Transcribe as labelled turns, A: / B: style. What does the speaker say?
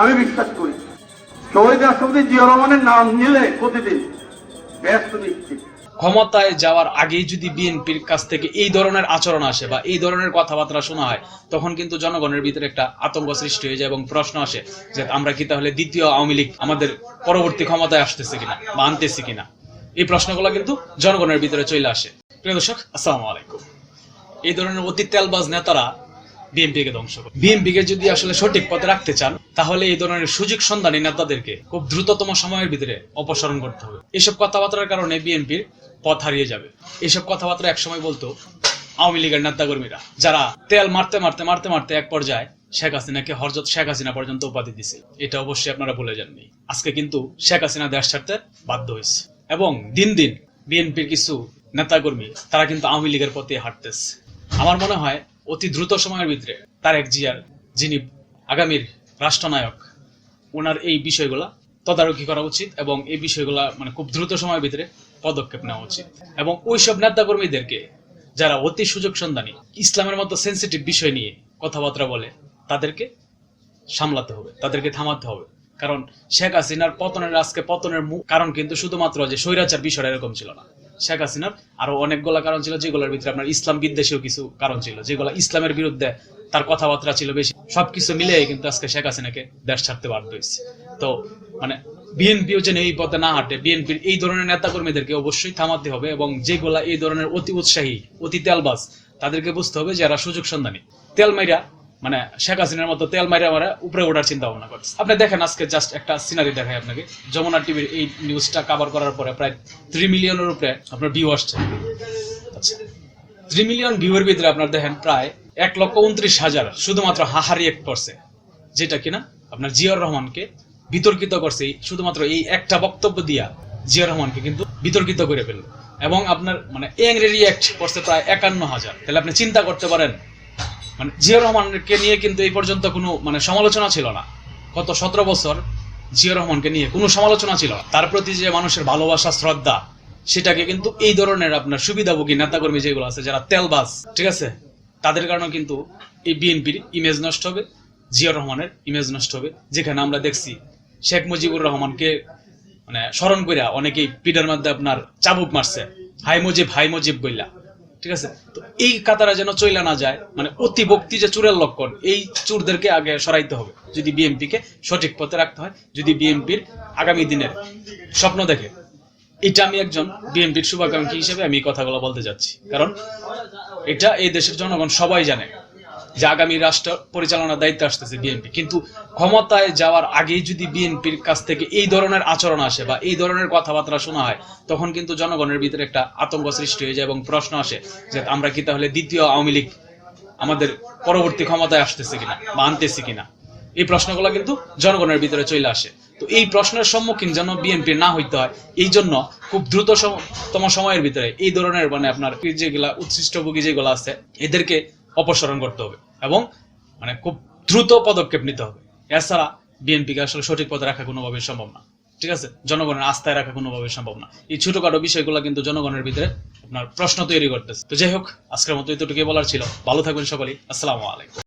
A: আমি বিশ্বাস করি। শহীদ রাষ্ট্রপতি জিয়া রহমানের নাম নিলে প্রতিদিন ব্যস্ত নিশ্চিত।
B: ক্ষমতায় যাওয়ার আগেই যদি বিএনপির কাছ থেকে এই ধরনের আচরণ আসে বা এই ধরনের কথাবার্তা শোনা হয়, তখন কিন্তু জনগণের ভিতরে একটা আতঙ্ক সৃষ্টি হয়ে যায় এবং প্রশ্ন আসে যে আমরা কি তাহলে দ্বিতীয় আওয়ামী লীগ আমাদের পরবর্তী ক্ষমতায় আসতেছে কিনা বা আনতেছে কিনা? এই প্রশ্নগুলো কিন্তু জনগণের ভিতরে চলে আসে। প্রিয় দর্শক, আসসালামু আলাইকুম। এই ধরনের অতি তেলবাজ নেতারা বিএনপিকে ধ্বংস করে। বিএনপিকে যদি আসলে সঠিক পথে রাখতে চান, তাহলে এই ধরনের সুযোগ সন্ধানী নেতাদেরকে খুব দ্রুততম সময়ের ভিতরে অপসারণ করতে হবে। এসব কথাবার্তার কারণে বিএনপির পথ হারিয়ে যাবে। এসব কথাবার্তা একসময় বলতো আওয়ামী লীগের নেতাকর্মীরা, যারা তেল মারতে মারতে মারতে মারতে এক পর্যায়ে শেখ হাসিনাকে হরজত শেখ হাসিনা পর্যন্ত উপাধি দিছে। এটা অবশ্যই আপনারা ভুলে যাননি। আজকে কিন্তু শেখ হাসিনা দেশ ছাড়তে বাধ্য হয়েছে। এবং দিন দিন বিএনপির কিছু নেতাকর্মী, তারা কিন্তু আওয়ামী লীগের পথে হাঁটতেছে। আমার মনে হয় অতি দ্রুত সময়ের ভিতরে তারেক জিয়ার যিনি আগামীর রাষ্ট্রনায়ক, ওনার এই বিষয়গুলা তদারকি করা উচিত এবং এই বিষয়গুলা মানে খুব দ্রুত সময়ের ভিতরে পদক্ষেপ নেওয়া উচিত। এবং ওইসব নেতাকর্মীদেরকে যারা অতি সুযোগ সন্ধানী, ইসলামের মতো সেন্সিটিভ বিষয় নিয়ে কথাবার্তা বলে, তাদেরকে সামলাতে হবে, তাদেরকে থামাতে হবে। কারণ শেখ হাসিনার পতনের আজকে পতনের কারণ কিন্তু শুধুমাত্র যে স্বৈরাচার বিষয়টা এরকম ছিল না। শেখ হাসিনার। আরও অনেকগুলো কারণ ছিল, যেগুলোর ভিতরে আপনার ইসলাম বিদ্বেষীয় কিছু কারণ ছিল, যেগুলো ইসলামের বিরুদ্ধে তার কথাবার্তা ছিল বেশি। সবকিছু মিলিয়ে কিন্তু আজকে শেখ হাসিনাকে দেশ ছাড়তে বাধ্য হয়েছে। তো মানে বিএনপিও যেন এই পথে না হাঁটে, বিএনপির এই ধরনের নেতাকর্মীদেরকে অবশ্যই থামাতে হবে এবং যেগুলা এই ধরনের অতি উৎসাহী, অতি তেলবাজ, তাদেরকে বুঝতে হবে যারা সুযোগ সন্ধানী। তেল মাইরা মানে শেখ হাসিনার মতো তেল মারা উপরে ওঠার চিন্তা ভাবনা করছে আপনি দেখেন আজকে জাস্ট একটা সিনারি দেখায় আপনাকে। যমুনা টিভির এই নিউজটা কভার করার পরে প্রায় থ্রি মিলিয়নের উপরে আপনার ভিউ আসছে। আচ্ছা থ্রি মিলিয়ন ভিউয়ের ভিতরে আপনার দেখেন প্রায় এক লক্ষ উনত্রিশ হাজার, শুধুমাত্র হাহারি এক করছে যেটা কিনা আপনার জিয়াউর রহমানকে বিতর্কিত করছে শুধুমাত্র এই একটা বক্তব্য দিয়া জিয়াউর রহমানকে কিন্তু বিতর্কিত করে ফেলল। এবং আপনার মানে এংরি রিয়াক্ট করছে প্রায় একান্ন হাজার। তাহলে আপনি চিন্তা করতে পারেন মানে জিয়াউর রহমানকে নিয়ে কিন্তু এই পর্যন্ত কোনো মানে সমালোচনা ছিল না। গত সতেরো বছর জিয়াউর রহমানকে নিয়ে কোনো সমালোচনা ছিল না। তার প্রতি যে মানুষের ভালোবাসা, শ্রদ্ধা, সেটাকে কিন্তু এই ধরনের আপনার সুবিধাভোগী নেতাকর্মী যেগুলো আছে, যারা তেলবাজ, ঠিক আছে? তাদের কারণে কিন্তু এই বিএনপির ইমেজ নষ্ট হবে জিয়াউর রহমানের ইমেজ নষ্ট হবে। যেখানে আমরা দেখছি শেখ মুজিবুর রহমানকে মানে স্মরণ করিয়া অনেকেই পিঠের মধ্যে আপনার চাবুক মারছে। হাই মুজিব হাই মুজিব বইলা ঠিক আছে? তো এই কাতারা যেন চইলা না যায় মানে অতি ভক্তি যে চুরের লক্ষণ, এই চুরদেরকে আগে সরাইতে হবে। যদি বিএনপিকে সঠিক পথে রাখতে হয়, যদি বিএনপির আগামী দিনের স্বপ্ন দেখে। এটা আমি একজন বিএনপির শুভাকাঙ্ক্ষী হিসেবে আমি কথাগুলো বলতে যাচ্ছি। কারণ এটা এই দেশের জনগণ সবাই জানে। যে আগামী রাষ্ট্র পরিচালনার দায়িত্বে আসতেছে বিএনপি। কিন্তু ক্ষমতায় যাওয়ার আগেই যদি বিএনপির কাছ থেকে এই ধরনের আচরণ আসে বা এই ধরনের কথাবার্তা শোনা হয়, তখন কিন্তু জনগণের ভিতরে একটা আতঙ্ক সৃষ্টি হয়ে যায় এবং প্রশ্ন আসে যে আমরা কি তাহলে দ্বিতীয় আওয়ামী লীগ আমাদের পরবর্তী ক্ষমতায় আসতেছে কিনা বা আনতেছে কিনা? এই প্রশ্নগুলো কিন্তু জনগণের ভিতরে চলে আসে। তো এই প্রশ্নের সম্মুখীন যেন বিএনপি না হইতে হয়, এই জন্য খুব দ্রুত সময়ের ভিতরে এই ধরনের মানে আপনার যেগুলা উচ্ছিষ্টভোগী যেগুলো আছে, এদেরকে অপসারণ করতে হবে এবং মানে খুব দ্রুত পদক্ষেপ নিতে হবে। এছাড়া বিএনপিকে আসলে সঠিক পথে রাখা কোনোভাবে সম্ভব না। ঠিক আছে? জনগণের আস্থায় রাখা কোনোভাবে সম্ভব না। এই ছোটখাটো বিষয়গুলো কিন্তু জনগণের ভিতরে আপনার প্রশ্ন তৈরি করতেছে। তো যাই হোক, আজকের মতো এতটুকুই বলার ছিল। ভালো থাকবেন সকলেই। আসসালামু আলাইকুম।